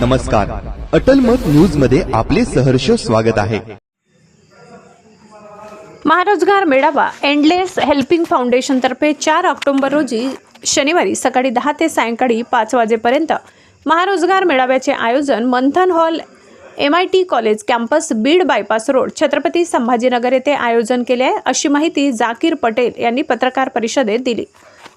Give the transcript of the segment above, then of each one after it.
नमस्कार. अटल मत न्यूजमध्ये आपले सहर्ष स्वागत आहे. महारोजगार मेळावा एंडलेस हेल्पिंग फाउंडेशन तर्फे चार ऑक्टोबर रोजी शनिवारी सकाळी दहा ते सायंकाळी पाच वाजेपर्यंत महारोजगार मेळाव्याचे आयोजन Manthan hall M I T college campus Beed bypass road Chhatrapati Sambhajinagar येथे आयोजन केले आहे अशी माहिती जाकीर पटेल यांनी पत्रकार परिषदेत दिली.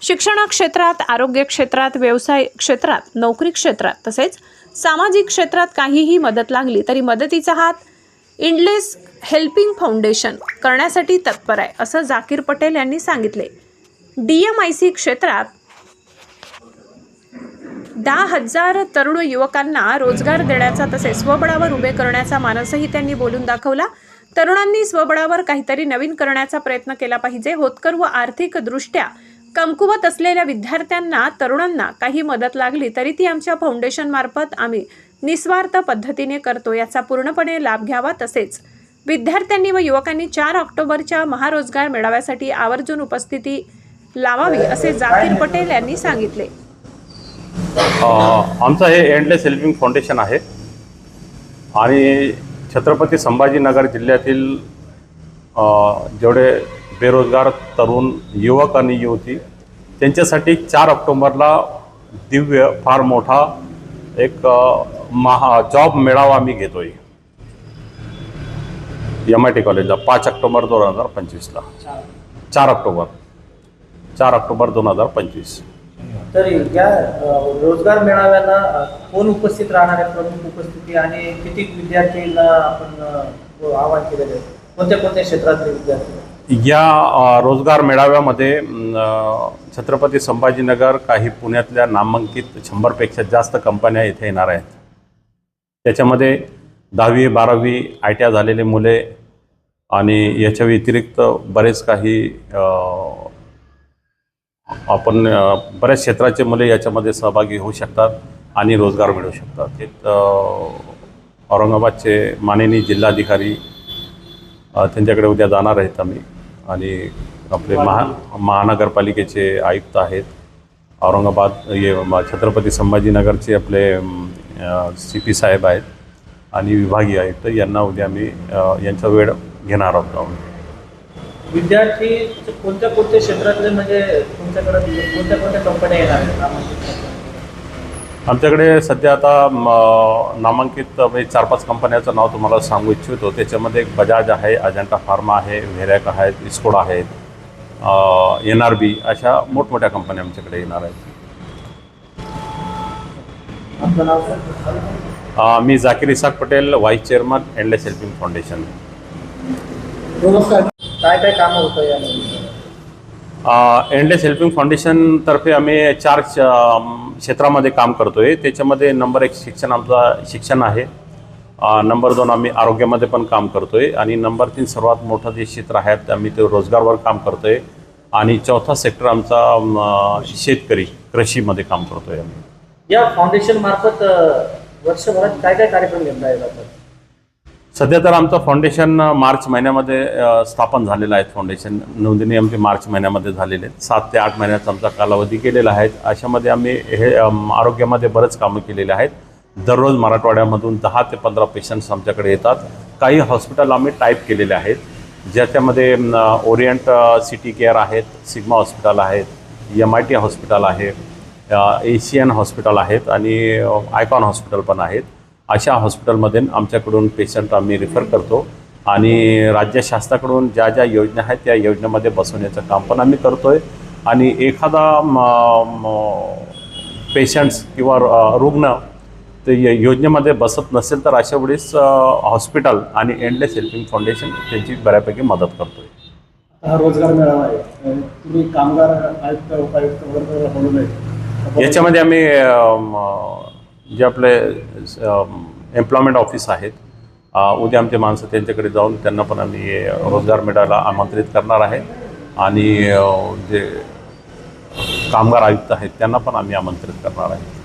शिक्षण क्षेत्रात आरोग्य क्षेत्रात व्यवसाय क्षेत्रात नोकरी क्षेत्रात तसेच सामाजिक क्षेत्रात काहीही मदत लागली तरी मदतीचा हात इंडलेस हेल्पिंग फाउंडेशन करण्यासाठी तत्पर आहे असं जाकीर पटेल यांनी सांगितले. डी एम आय सी क्षेत्रात दहा हजार तरुण युवकांना रोजगार देण्याचा तसेच स्वबळावर उभे करण्याचा मानसही त्यांनी बोलून दाखवला. तरुणांनी स्वबळावर काहीतरी नवीन करण्याचा प्रयत्न केला पाहिजे होतकर व आर्थिकदृष्ट्या कमकुवत असलेल्या विद्यार्थ्यांना तरुणांना काही मदत लागली तरी ती आमच्या फाउंडेशनमार्फत आम्ही निस्वार्थ पद्धतीने करतो याचा पूर्णपणे लाभ घ्यावा तसेच विद्यार्थ्यांनी व युवकांनी चार ऑक्टोबरच्या महारोजगार मेळाव्यासाठी आवर्जून उपस्थिती लावावी असे जाकीर पटेल यांनी सांगितले. आमचं हे एंडलेस हेल्पिंग फाउंडेशन आहे. आणि छत्रपती संभाजीनगर जिल्ह्यातील जेवढे बेरोजगार तरुण युवक आणि युवती त्यांच्यासाठी चार ऑक्टोबरला दिव्य फार मोठा एक महा जॉब मेळावा आम्ही घेतोय. एम आय टी कॉलेजला पाच ऑक्टोबर दोन हजार पंचवीसला. चार ऑक्टोबर. चार ऑक्टोबर दोन हजार पंचवीस. तर या रोजगार मेळाव्याला कोण उपस्थित राहणार आहे? प्रमुख उपस्थिती आणि किती विद्यार्थ्यांना आपण आवाहन केलेलं आहे? कोणत्या कोणत्या क्षेत्रातले विद्यार्थी? या रोजगार मेळाव्यामध्ये छत्रपती संभाजीनगर काही पुण्यातल्या नामांकित शंभरपेक्षा जास्त कंपन्या इथे येणार आहेत. त्याच्यामध्ये दहावी बारावी आय टी आय झालेले मुले आणि याच्या व्यतिरिक्त बरेच काही आपण बऱ्याच क्षेत्राचे मुले याच्यामध्ये सहभागी होऊ शकतात आणि रोजगार मिळू शकतात. एक औरंगाबादचे माननीय जिल्हाधिकारी त्यांच्याकडे उद्या जाणार आहेत आम्ही. आणि आपले महा महानगरपालिकेचे आयुक्त आहेत. औरंगाबाद हे छत्रपती संभाजीनगरचे आपले सी पी साहेब आहेत आणि विभागीय आयुक्त. यांना उद्या आम्ही यांचा वेळ घेणार आहोत. आम्ही. विद्यार्थी कोणत्या कोणत्या क्षेत्रातले म्हणजे तुमच्याकडे कोणत्या कोणत्या कंपन्या येणार आमच्याकडे सध्या आता नामांकित म्हणजे चार पाच कंपन्याचं नाव तुम्हाला सांगू इच्छितो. त्याच्यामध्ये एक बजाज आहे अजंटा फार्मा आहे व्हेरॅक आहेत इस्कोड आहेत एन आर बी अशा मोठमोठ्या कंपन्या आमच्याकडे येणार आहेत. मी Zakir Isaq Patel vice chairman endless helping foundation. काय काय कामं होतं यामध्ये? एंडलेस हेल्पिंग फाउंडेशनतर्फे आम्ही चार क्षेत्रामध्ये काम करतो आहे त्याच्यामध्ये नंबर एक शिक्षण आमचा शिक्षण आहे. नंबर दोन आम्ही आरोग्यामध्ये पण काम करतो आहे आणि नंबर तीन सर्वात मोठं जे क्षेत्र आहे आम्ही ते रोजगारवर काम करतो आहे आणि चौथा सेक्टर आमचा शेतकरी कृषीमध्ये काम करतो आहे आम्ही. या फाउंडेशन मार्फत वर्षभरात काय काय कार्यक्रम घेतला जातात सध्या तर आमचं फाउंडेशन मार्च महिन्यामध्ये स्थापन झालेलं आहे फाउंडेशन नोंदणी आमची मार्च महिन्यामध्ये झालेले आहेत सात ते आठ महिन्याचा आमचा कालावधी केलेला आहे. अशामध्ये आम्ही हे आरोग्यामध्ये बरेच कामं केलेले आहेत. दररोज मराठवाड्यामधून दहा ते पंधरा पेशंट्स आमच्याकडे येतात. काही हॉस्पिटल आम्ही टाईप केलेले आहेत. ज्याच्यामध्ये ओरिएंट सिटी केअर आहेत सिग्मा हॉस्पिटल आहेत एम आय टी हॉस्पिटल आहे एशियन हॉस्पिटल आहेत आणि आयकॉन हॉस्पिटल पण आहेत. अशा हॉस्पिटलमध्ये आमच्याकडून पेशंट आम्ही रिफर करतो. आणि राज्य शासनाकडून ज्या ज्या योजना आहेत त्या योजनेमध्ये बसवण्याचं काम पण आम्ही करतो आहे आणि एखादा पेशंट्स किंवा रुग्ण ते य- योजनेमध्ये बसत नसेल तर अशा वेळेस हॉस्पिटल आणि एंडलेस हेल्पिंग फाउंडेशन त्यांची बऱ्यापैकी मदत करतो आहे हा रोजगार मेळावा आहे. तुम्ही कामगार आयुक्त उपायुक्त वगैरे बोलवले याच्यामध्ये आम्ही जे आपले एम्प्लॉयमेंट ऑफिस आहेत उद्या आमचे माणसं त्यांच्याकडे जाऊन त्यांना पण आम्ही रोजगार मेळाव्याला आमंत्रित करणार आहे. आणि जे कामगार आयुक्त आहेत त्यांना पण आम्ही आमंत्रित करणार आहे.